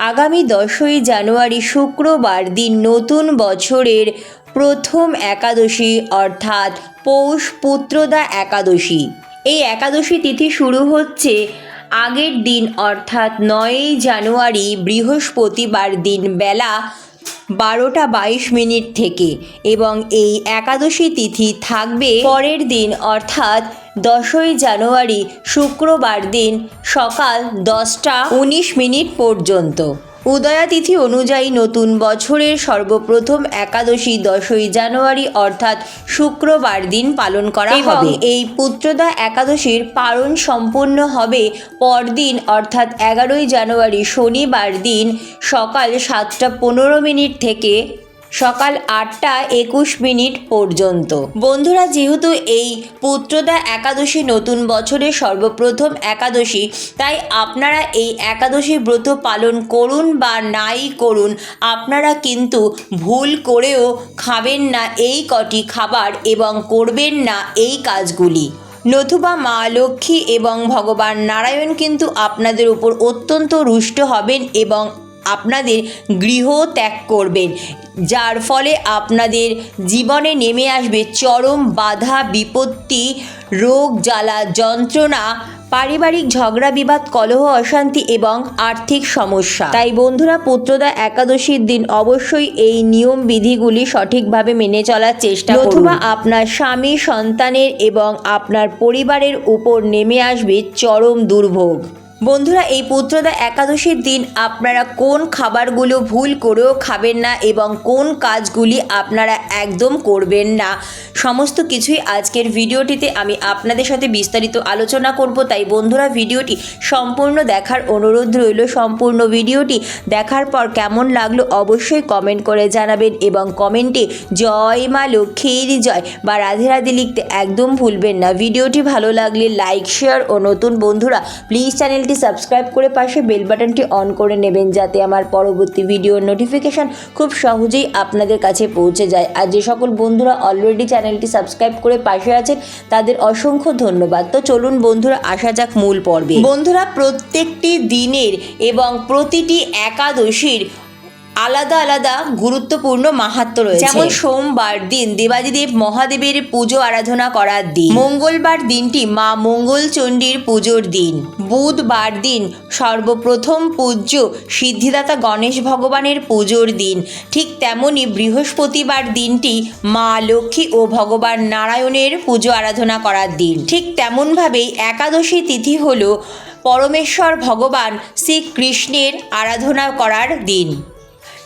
আগামী দশই জানুয়ারি শুক্রবার দিন নতুন বছরের প্রথম একাদশী, অর্থাৎ পৌষ পুত্রদা একাদশী। এই একাদশী তিথি শুরু হচ্ছে আগের দিন, অর্থাৎ নয়ই জানুয়ারি বৃহস্পতিবার দিন বেলা বারোটা বাইশ মিনিট থেকে এবং এই একাদশী তিথি থাকবে পরের দিন, অর্থাৎ দশই জানুয়ারি, শুক্রবার দিন সকাল দশটা উনিশ মিনিট পর্যন্ত। উদয়া তিথি অনুযায়ী নতুন বছরের সর্বপ্রথম একাদশী দশই জানুয়ারি অর্থাৎ শুক্রবার দিন পালন করা হবে। এই পুত্রদা একাদশীর পালন সম্পন্ন হবে পরদিন অর্থাৎ এগারোই জানুয়ারি শনিবার দিন সকাল সাতটা পনেরো মিনিট থেকে সকাল আটটা একুশ মিনিট পর্যন্ত। বন্ধুরা, যেহেতু এই পুত্রদা একাদশী নতুন বছরের সর্বপ্রথম একাদশী, তাই আপনারা এই একাদশী ব্রত পালন করুন বা নাই করুন, আপনারা কিন্তু ভুল করেও খাবেন না এই কটি খাবার এবং করবেন না এই কাজগুলি। নতুবা মা লক্ষ্মী এবং ভগবান নারায়ণ কিন্তু আপনাদের উপর অত্যন্ত রুষ্ট হবেন এবং আপনাদের গৃহ ত্যাগ করবেন যার ফলে আপনাদের জীবনে নেমে আসবে চরম বাধা বিপত্তি রোগ জ্বালা যন্ত্রণা পারিবারিক ঝগড়া বিবাদ কলহ অশান্তি এবং আর্থিক সমস্যা। তাই বন্ধুরা পুত্রদা একাদশীর দিন অবশ্যই এই নিয়ম বিধিগুলি সঠিকভাবে মেনে চলার চেষ্টা অথবা আপনার স্বামী সন্তানের এবং আপনার পরিবারের উপর নেমে আসবে চরম দুর্ভোগ। বন্ধুরা, এই পুত্রদা একাদশীর দিন আপনারা কোন খাবারগুলো ভুল করেও খাবেন না এবং কোন কাজগুলি আপনারা একদম করবেন না? সমস্ত কিছুই আজকের ভিডিওটিতে আমি আপনাদের সাথে বিস্তারিত আলোচনা করব। তাই বন্ধুরা, ভিডিওটি সম্পূর্ণ দেখার অনুরোধ রইল। সম্পূর্ণ ভিডিওটি দেখার পর কেমন লাগল অবশ্যই কমেন্ট করে জানাবেন এবং কমেন্টে জয় মা লক্ষ্মীর জয় বা রাধে রাধে লিখতে একদম ভুলবেন না। ভিডিওটি ভালো লাগলে লাইক, শেয়ার ও নতুন বন্ধুরা প্লিজ চ্যানেলটি সাবস্ক্রাইব করে পাশে বেল বাটনটি অন করে নেবেন যাতে আমার পরবর্তী ভিডিওর নোটিফিকেশান খুব সহজেই আপনাদের কাছে পৌঁছে যায়। আর যে সকল বন্ধুরা অলরেডি চ্যানেলটি সাবস্ক্রাইব করে পাশে আছেন, তাদের অসংখ্য ধন্যবাদ। তো চলুন বন্ধুরা, আসা যাক মূল পর্বে। বন্ধুরা, প্রত্যেকটি দিনের এবং প্রতিটি একাদশীর আলাদা আলাদা গুরুত্বপূর্ণ মাহাত্ম রয়েছে। যেমন সোমবার দিন দেবাদিদেব মহাদেবের পুজো আরাধনা করার দিন। মঙ্গলবার দিনটি মা মঙ্গলচণ্ডীর পুজোর দিন। বুধবার দিন সর্বপ্রথম পূজ্য সিদ্ধিদাতা গণেশ ভগবানের পুজোর দিন। ঠিক তেমনি বৃহস্পতিবার দিনটি মা লক্ষ্মী ও ভগবান নারায়ণের পুজো আরাধনা করার দিন। ঠিক তেমনভাবেই একাদশী তিথি হল পরমেশ্বর ভগবান শ্রীকৃষ্ণের আরাধনা করার দিন।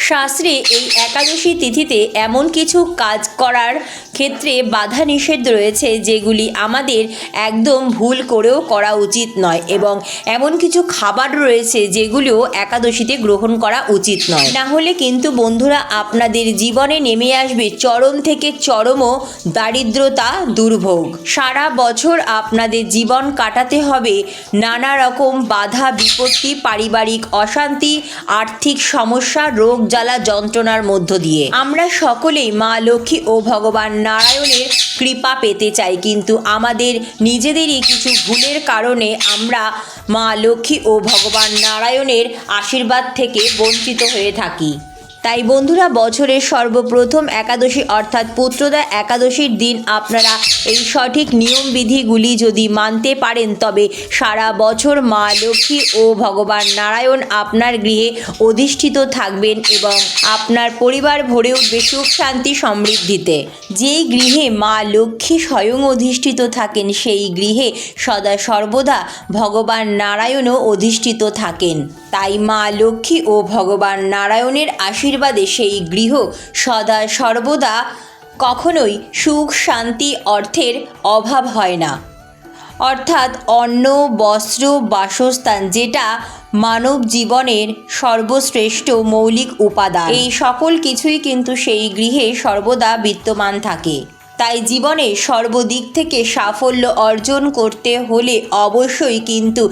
শাস্ত্রে এই একাদশী তিথিতে এমন কিছু কাজ করার ক্ষেত্রে বাধা নিষেধ রয়েছে যেগুলি আমাদের একদম ভুল করেও করা উচিত নয় এবং এমন কিছু খাবার রয়েছে যেগুলিও একাদশীতে গ্রহণ করা উচিত নয়। না হলে কিন্তু বন্ধুরা আপনাদের জীবনে নেমে আসবে চরম থেকে চরমও দারিদ্রতা দুর্ভোগ। সারা বছর আপনাদের জীবন কাটাতে হবে নানা রকম বাধা, বিপত্তি, পারিবারিক অশান্তি, আর্থিক সমস্যা, রোগ জ্বালা, যন্ত্রণার মধ্য দিয়ে। আমরা সকলেই মা লক্ষ্মী ও ভগবান নারায়ণের কৃপা পেতে চাই, কিন্তু আমাদের নিজেদেরই কিছু ভুলের কারণে আমরা মা লক্ষ্মী ও ভগবান নারায়ণের আশীর্বাদ থেকে বঞ্চিত হয়ে থাকি। তাই বন্ধুরা, বছরের সর্বপ্রথম একাদশী অর্থাৎ পুত্রদা একাদশীর দিন আপনারা এই সঠিক নিয়মবিধিগুলি যদি মানতে পারেন, তবে সারা বছর মা লক্ষ্মী ও ভগবান নারায়ণ আপনার গৃহে অধিষ্ঠিত থাকবেন এবং আপনার পরিবার ভরে উঠবে সুখ, শান্তি, সমৃদ্ধিতে। যেই গৃহে মা লক্ষ্মী স্বয়ং অধিষ্ঠিত থাকেন, সেই গৃহে সদা সর্বদা ভগবান নারায়ণও অধিষ্ঠিত থাকেন। তাই মা লক্ষ্মী ও ভগবান নারায়ণের আশীর্বাদে সেই গৃহ সদা সর্বদা কখনোই সুখ শান্তি অর্থের অভাব হয় না। অর্থাৎ অন্ন, বস্ত্র, বাসস্থান যেটা মানব জীবনের সর্বশ্রেষ্ঠ মৌলিক উপাদান। এই সকল কিছুই কিন্তু সেই গৃহে সর্বদা বিদ্যমান থাকে। তাই জীবনে সর্বদিক থেকে সাফল্য অর্জন করতে হলে অবশ্যই কিন্তু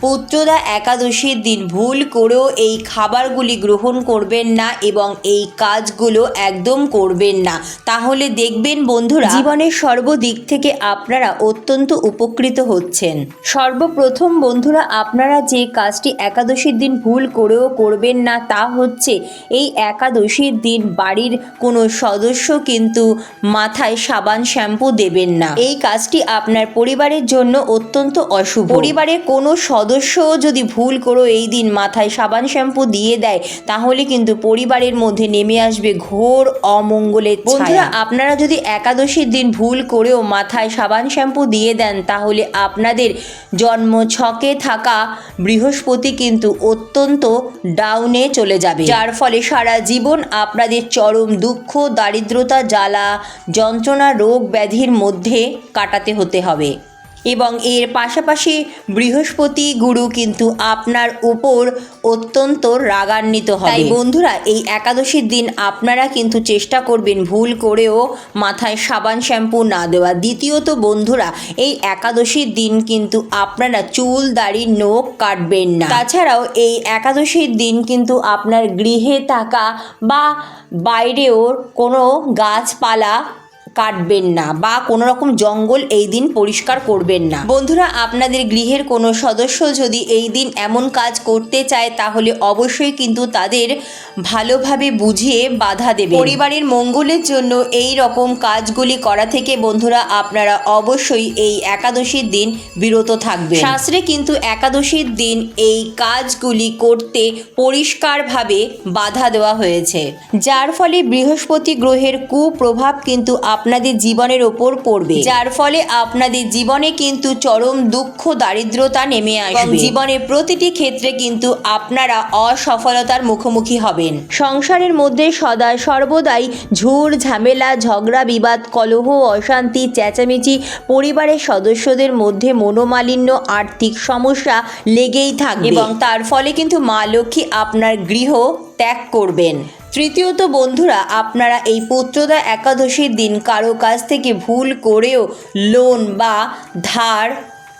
পুত্রদা একাদশীর দিন ভুল করেও এই খাবারগুলি গ্রহণ করবেন না এবং এই কাজগুলো একদম করবেন না। তাহলে দেখবেন বন্ধুরা, জীবনের সর্বদিক থেকে আপনারা অত্যন্ত উপকৃত হচ্ছেন। সর্বপ্রথম বন্ধুরা, আপনারা যে কাজটি একাদশীর দিন ভুল করেও করবেন না, তা হচ্ছে এই একাদশীর দিন বাড়ির কোনো সদস্য কিন্তু মাথায় সাবান শ্যাম্পু দেবেন না। এই কাজটি আপনার পরিবারের জন্য অত্যন্ত অশুভ। পরিবারের কোনো সদস্যও যদি ভুল করো এই দিন মাথায় সাবান শ্যাম্পু দিয়ে দেয় তাহলে কিন্তু পরিবারের মধ্যে নেমে আসবে ঘোর অমঙ্গলের বন্ধুরা আপনারা যদি একাদশীর দিন ভুল করেও মাথায় সাবান শ্যাম্পু দিয়ে দেন তাহলে আপনাদের জন্ম ছকে থাকা বৃহস্পতি কিন্তু অত্যন্ত ডাউনে চলে যাবে। যার ফলে সারা জীবন আপনাদের চরম দুঃখ দারিদ্রতা জ্বালা যন্ত্রণা রোগ ব্যাধির মধ্যে কাটাতে হতে হবে। এবং এর পাশাপাশি বৃহস্পতি গুরু কিন্তু আপনার উপর অত্যন্ত রাগান্বিত হয় তাই বন্ধুরা, এই একাদশীর দিন আপনারা কিন্তু চেষ্টা করবেন ভুল করেও মাথায় সাবান শ্যাম্পু না দেওয়া। দ্বিতীয়ত বন্ধুরা, এই একাদশীর দিন কিন্তু আপনারা চুল, দাড়ি, নখ কাটবেন না। তাছাড়াও এই একাদশীর দিন কিন্তু আপনার গৃহে থাকা বা বাইরেও কোনো গাছপালা কাটবেন না বা কোনো রকম জঙ্গল এই দিন পরিষ্কার করবেন না। বন্ধুরা, আপনাদের গৃহের কোনো সদস্য যদি এই দিন এমন কাজ করতে চায়, তাহলে অবশ্যই কিন্তু তাদের ভালোভাবে বুঝিয়ে বাধা দেবে পরিবারের মঙ্গলের জন্য এই রকম কাজগুলি করা থেকে, বন্ধুরা, আপনারা অবশ্যই এই একাদশীর দিন বিরত থাকবে শাস্ত্রে কিন্তু একাদশীর দিন এই কাজগুলি করতে পরিষ্কারভাবে বাধা দেওয়া হয়েছে, যার ফলে বৃহস্পতি গ্রহের কুপ্রভাব কিন্তু আপনাদের জীবনের ওপর পড়বে। যার ফলে আপনাদের জীবনে কিন্তু চরম দুঃখ দারিদ্রতা নেমে আসবে। জীবনের প্রতিটি ক্ষেত্রে কিন্তু আপনারা অসফলতার মুখোমুখি হবেন। সংসারের মধ্যে সদা সর্বদাই ঝুর ঝামেলা ঝগড়া বিবাদ কলহ অশান্তি চেঁচামেচি পরিবারের সদস্যদের মধ্যে মনোমালিন্য আর্থিক সমস্যা লেগেই থাকবে। এবং তার ফলে কিন্তু মা লক্ষ্মী আপনার গৃহ ত্যাগ করবেন। তৃতীয়ত বন্ধুরা, আপনারা এই পুত্রদা একাদশীর দিন কারও কাছ থেকে ভুল করেও লোন বা ধার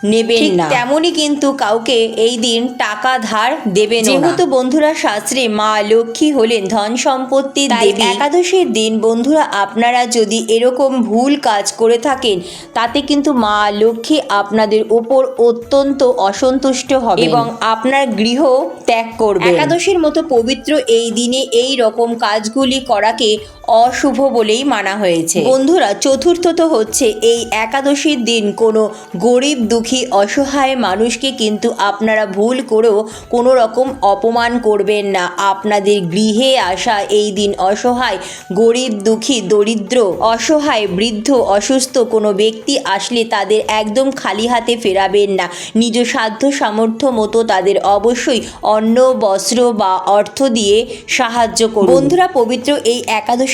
নেবেন না। তেমনই কিন্তু কাউকে এই দিন টাকা ধার দেবেন যেহেতু বন্ধুরা শাস্ত্রে মা লক্ষ্মী হলেন ধন সম্পত্তি দেবী। একাদশীর দিন বন্ধুরা আপনারা যদি এরকম ভুল কাজ করে থাকেন তাতে কিন্তু মা লক্ষ্মী আপনাদের ওপর অত্যন্ত অসন্তুষ্ট হবে এবং আপনার গৃহ ত্যাগ করবে একাদশীর মতো পবিত্র এই দিনে এই রকম কাজগুলি করাকে অশুভ বলেই মানা হয়েছে। বন্ধুরা, চতুর্থত হচ্ছে এই একাদশীর দিন। কোনো গরিব, দুঃখী, অসহায় মানুষকে কিন্তু আপনারা ভুল করেও কোনো রকম অপমান করবেন না। আপনাদের গৃহে আসা এই দিন অসহায়, গরিব, দুঃখী, দরিদ্র, অসহায়, বৃদ্ধ, অসুস্থ কোনো ব্যক্তি আসলে তাদের একদম খালি হাতে ফেরাবেন না। নিজ সাধ্য সামর্থ্য মতো তাদের অবশ্যই অন্ন, বস্ত্র বা অর্থ দিয়ে সাহায্য করুন। বন্ধুরা, পবিত্র এই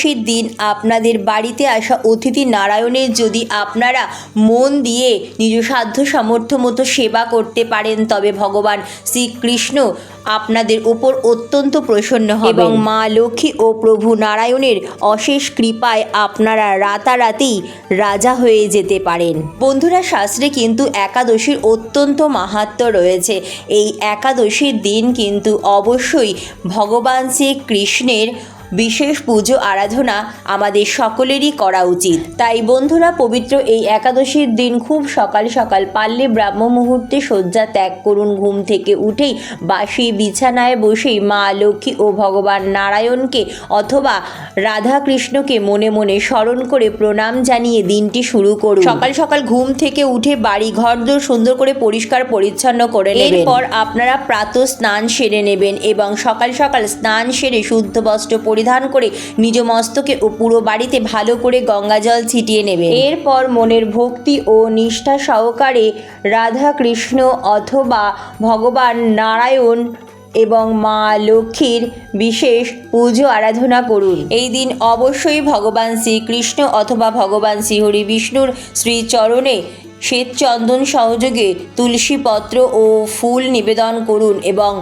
একাদশীর দিন। আপনাদের বাড়িতে আসা অতিথি নারায়ণের যদি আপনারা মন দিয়ে নিজ সাধ্য সামর্থ্য মতো সেবা করতে পারেন তবে ভগবান শ্রীকৃষ্ণ আপনাদের উপর অত্যন্ত প্রসন্ন হবে এবং মা লক্ষ্মী ও প্রভু নারায়ণের অশেষ কৃপায় আপনারা রাতারাতি রাজা হয়ে যেতে পারেন। বন্ধুরা শাস্ত্রে কিন্তু একাদশীর অত্যন্ত মাহাত্ম রয়েছে। এই একাদশীর দিন কিন্তু অবশ্যই ভগবান শ্রীকৃষ্ণের বিশেষ পুজো আরাধনা আমাদের সকলেরই করা উচিত। তাই বন্ধুরা পবিত্র এই একাদশীর দিন খুব সকাল সকাল পারলে ব্রাহ্ম মুহূর্তে শয্যা ত্যাগ করুন। ঘুম থেকে উঠেই বাসি বিছানায় বসেই মা লক্ষ্মী ও ভগবান নারায়ণকে অথবা রাধা কৃষ্ণকে মনে মনে স্মরণ করে প্রণাম জানিয়ে দিনটি শুরু করুন। সকাল সকাল ঘুম থেকে উঠে বাড়ি ঘর ঘরদোর সুন্দর করে পরিষ্কার পরিচ্ছন্ন করে নেবেন। এরপর আপনারা প্রাত স্নান সেরে নেবেন এবং সকাল সকাল স্নান সেরে শুদ্ধ বস্ত্র পরিধান করে নিজ মস্তকে ও পুরো বাড়িতে ভালো করে গঙ্গা জল ছিটিয়ে নেবে। এরপর মনের ভক্তি ও নিষ্ঠা সহকারে রাধা কৃষ্ণ অথবা ভগবান নারায়ণ এবং মা লক্ষ্মীর বিশেষ পুজো আরাধনা করুন। এই দিন অবশ্যই ভগবান শ্রীকৃষ্ণ অথবা ভগবান শ্রীহরি বিষ্ণুর শ্রীচরণে শ্বেত চন্দন সহযোগে তুলসী পত্র ও ফুল নিবেদন করুন এবং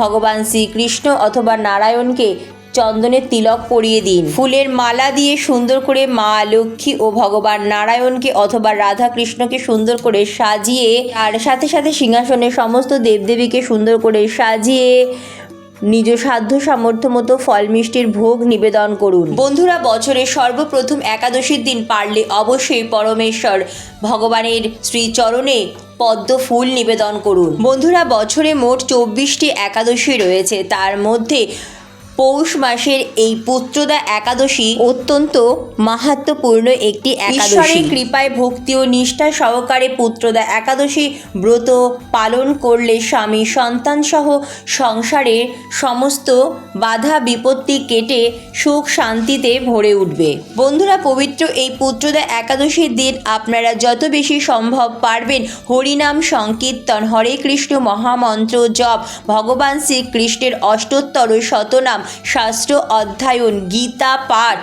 ভগবান শ্রীকৃষ্ণ অথবা নারায়ণকে চন্দনের তিলক পরিয়ে দিন। ফুলের মালা দিয়ে সুন্দর করে মা লক্ষ্মী ও ভগবান নারায়ণকে অথবা রাধা কৃষ্ণকে সুন্দর করে সাজিয়ে আর সাথে সাথে সিংহাসনে সমস্ত দেবদেবীকে সুন্দর করে সাজিয়ে নিজ সাধ্য সামর্থ্য মতো ফল মিষ্টির ভোগ নিবেদন করুন। বন্ধুরা, বছরের সর্বপ্রথম একাদশীর দিন পারলে অবশ্যই পরমেশ্বর ভগবানের শ্রীচরণে পদ্ম ফুল নিবেদন করুন। বন্ধুরা, বছরে মোট চব্বিশটি একাদশী রয়েছে। তার মধ্যে পৌষ মাসের এই পুত্রদা একাদশী অত্যন্ত মাহাত্মপূর্ণ একটি একাদশী। কৃপায় ভক্তি ও নিষ্ঠা সহকারে পুত্রদা একাদশী ব্রত পালন করলে স্বামী, সন্তান সহ সংসারের সমস্ত বাধা বিপত্তি কেটে সুখ শান্তিতে ভরে উঠবে। বন্ধুরা, পবিত্র এই পুত্রদা একাদশীর দিন আপনারা যত বেশি সম্ভব পারবেন হরিনাম সংকীর্তন, হরে কৃষ্ণ মহামন্ত্র জপ, ভগবান শ্রীকৃষ্ণের অষ্টোত্তর শতনাম শাস্ত্র অধ্যয়ন গীতা পাঠ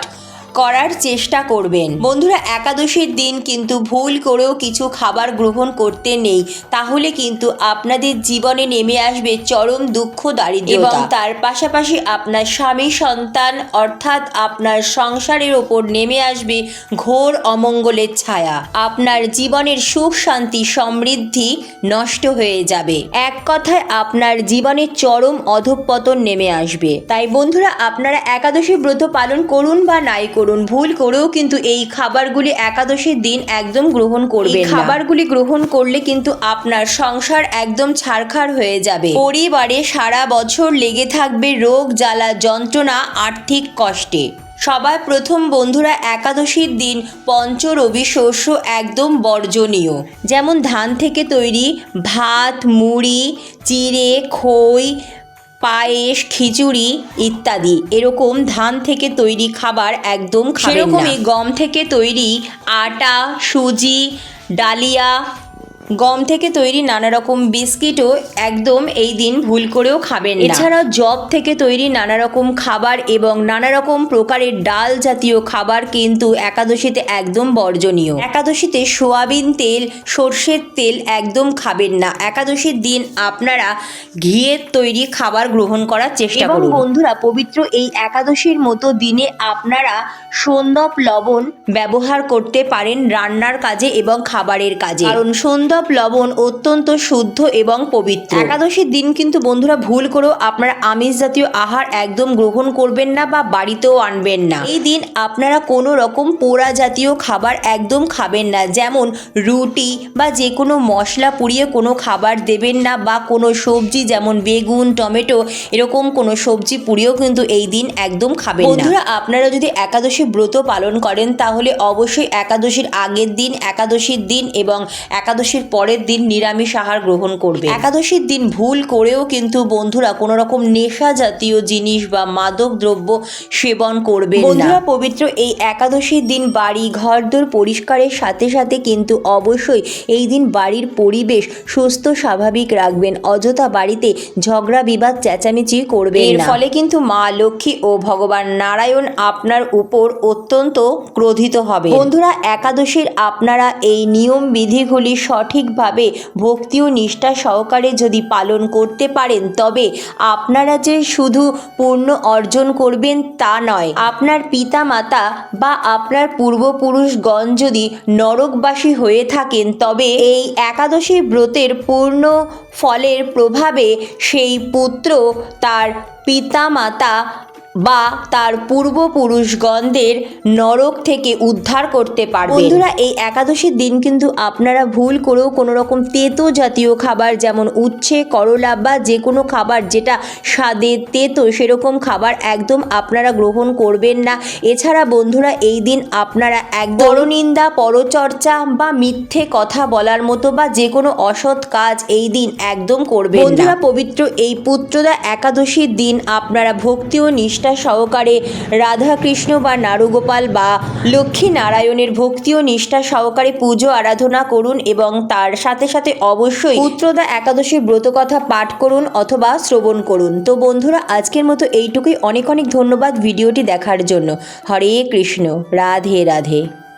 করার চেষ্টা করবেন। বন্ধুরা, একাদশীর দিন কিন্তু ভুল করেও কিছু খাবার গ্রহণ করতে নেই। তাহলে কিন্তু আপনাদের জীবনে নেমে আসবে চরম দুঃখ দারিদ্র এবং তার পাশাপাশি আপনার স্বামী, সন্তান, অর্থাৎ আপনার সংসারের ওপর নেমে আসবে ঘোর অমঙ্গলের ছায়া। আপনার জীবনের সুখ, শান্তি, সমৃদ্ধি নষ্ট হয়ে যাবে। এক কথায়, আপনার জীবনে চরম অধঃপতন নেমে আসবে। তাই বন্ধুরা, আপনারা একাদশী ব্রত পালন করুন বা নাই করুন ভুল করেও কিন্তু এই খাবারগুলি একাদশীর দিন একদম গ্রহণ করবেন খাবারগুলি গ্রহণ করলে কিন্তু আপনার সংসার একদম ছারখার হয়ে যাবে। পরিবারে সারা বছর লেগে থাকবে রোগ, জ্বালা, যন্ত্রণা, আর্থিক কষ্টে। সবার প্রথম বন্ধুরা একাদশীর দিন পঞ্চরবি শস্য একদম বর্জনীয়। যেমন ধান থেকে তৈরি ভাত, মুড়ি, চিড়ে, খই পায়েস, খিচুড়ি ইত্যাদি। এরকম ধান থেকে তৈরি খাবার একদম সেরকমই গম থেকে তৈরি আটা, সুজি, ডালিয়া গম থেকে তৈরি নানা রকম বিস্কিটও একদম এই দিন ভুল করেও খাবেন এছাড়াও জব থেকে তৈরি নানা রকম খাবার এবং নানা রকম প্রকারের ডাল জাতীয় খাবার কিন্তু একাদশীতে একদম বর্জনীয়। একাদশীতে সোয়াবিন তেল সর্ষের তেল একদম খাবেন না। একাদশীর দিন আপনারা ঘিয়ের তৈরি খাবার গ্রহণ করার চেষ্টা করুন। বন্ধুরা পবিত্র এই একাদশীর মতো দিনে আপনারা সন্দপ লবণ ব্যবহার করতে পারেন রান্নার কাজে এবং খাবারের কাজে। কারণ সন্দপ লবণ অত্যন্ত শুদ্ধ এবং পবিত্র। একাদশীর দিন কিন্তু বন্ধুরা ভুল করেও আপনারা আমিষ জাতীয় আহার একদম গ্রহণ করবেন না বা বাড়িতেও আনবেন না। এই দিন আপনারা কোনো রকম পোড়া জাতীয় খাবার একদম খাবেন না। যেমন রুটি বা যে কোনো মশলা পুড়িয়ে কোনো খাবার দেবেন না বা কোনো সবজি যেমন বেগুন, টমেটো এরকম কোনো সবজি পুড়িয়েও কিন্তু এই দিন একদম খাবেন না। বন্ধুরা, আপনারা যদি একাদশী ব্রত পালন করেন তাহলে অবশ্যই একাদশীর আগের দিন, একাদশীর দিন এবং একাদশীর পরের দিন নিরামিষ আহার গ্রহণ করবে। একাদশীর দিন ভুল করেও কিন্তু বন্ধুরা কোনো রকম নেশা জাতীয় জিনিস বা মাদক দ্রব্য সেবন করবে বন্ধুরা পবিত্র এই একাদশীর দিন বাড়ি ঘরদোর পরিষ্কারের সাথে সাথে কিন্তু অবশ্যই এই দিন বাড়ির পরিবেশ সুস্থ স্বাভাবিক রাখবেন। অযথা বাড়িতে ঝগড়া বিবাদ চেঁচামেচি করবেন এর ফলে কিন্তু মা লক্ষ্মী ও ভগবান নারায়ণ আপনার উপর অত্যন্ত ক্রোধিত হবে বন্ধুরা একাদশীর আপনারা এই নিয়ম বিধিগুলি সঠিকভাবে ভক্তি ও নিষ্ঠা সহকারে যদি পালন করতে পারেন, তবে আপনারা যে শুধু পূর্ণ অর্জন করবেন তা নয়, আপনার পিতা মাতা বা আপনার পূর্বপুরুষগণ যদি নরকবাসী হয়ে থাকেন, তবে এই একাদশী ব্রতের পূর্ণ ফলের প্রভাবে সেই পুত্র তার পিতা মাতা বা তার পূর্বপুরুষগণদের নরক থেকে উদ্ধার করতে পারবে বন্ধুরা এই একাদশীর দিন কিন্তু আপনারা ভুল করেও কোনো রকম তেতো জাতীয় খাবার যেমন উচ্ছে করলা বা যে কোনো খাবার যেটা স্বাদে তেতো সেরকম খাবার একদম আপনারা গ্রহণ করবেন না। এছাড়া বন্ধুরা এই দিন আপনারা এক পরনিন্দা পরচর্চা বা মিথ্যে কথা বলার মতো বা যে কোনো অসৎ কাজ এই দিন একদম করবেন বন্ধুরা পবিত্র এই পুত্রদা একাদশীর দিন আপনারা ভক্তি ও নিষ্ঠা সহকারে রাধাকৃষ্ণ বা নারুগোপাল বা লক্ষ্মী নারায়ণের ভক্তি ও নিষ্ঠা সহকারে পুজো, আরাধনা করুন এবং তার সাথে সাথে অবশ্যই পুত্রদা একাদশীর ব্রতকথা পাঠ করুন অথবা শ্রবণ করুন। তো বন্ধুরা, আজকের মতো এইটুকুই। অনেক অনেক ধন্যবাদ ভিডিওটি দেখার জন্য। হরে কৃষ্ণ। রাধে রাধে।